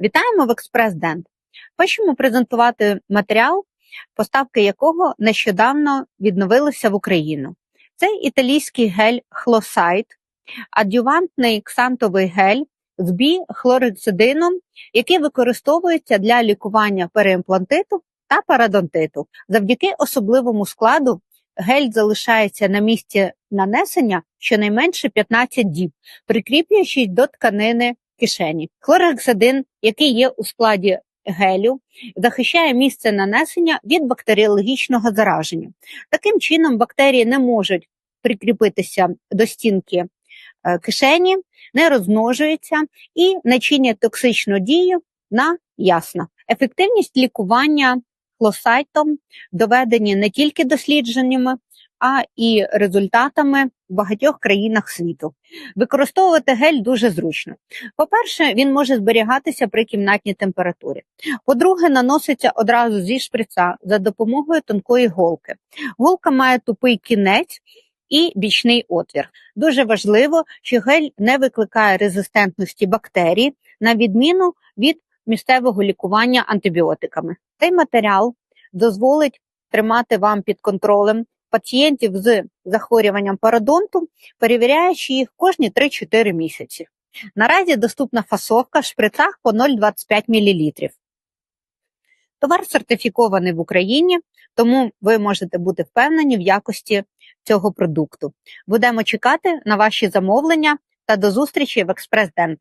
Вітаємо в Експрес-Дент. Хочемо презентувати матеріал, поставки якого нещодавно відновилися в Україну. Це італійський гель Хлосайт, адювантний ксантовий гель з біхлорексидином, який використовується для лікування переімплантиту та парадонтиту. Завдяки особливому складу гель залишається на місці нанесення щонайменше 15 діб, прикріплюючись до тканини кишені. Хлоргексидин, який є у складі гелю, захищає місце нанесення від бактеріологічного зараження. Таким чином, бактерії не можуть прикріпитися до стінки е, кишені, не розмножуються і не чинять токсичну дію на ясно. Ефективність лікування хлосайтом доведені не тільки дослідженнями, а і результатами в багатьох країнах світу. Використовувати гель дуже зручно. По-перше, він може зберігатися при кімнатній температурі. По-друге, наноситься одразу зі шприца за допомогою тонкої голки. Голка має тупий кінець. І бічний отвір. Дуже важливо, що гель не викликає резистентності бактерій, на відміну від місцевого лікування антибіотиками. Цей матеріал дозволить тримати вам під контролем пацієнтів з захворюванням пародонту, перевіряючи їх кожні 3-4 місяці. Наразі доступна фасовка в шприцах по 0,25 мл. Товар сертифікований в Україні, тому ви можете бути впевнені в якості цього продукту. Будемо чекати на ваші замовлення та до зустрічі в Експрес-Дент.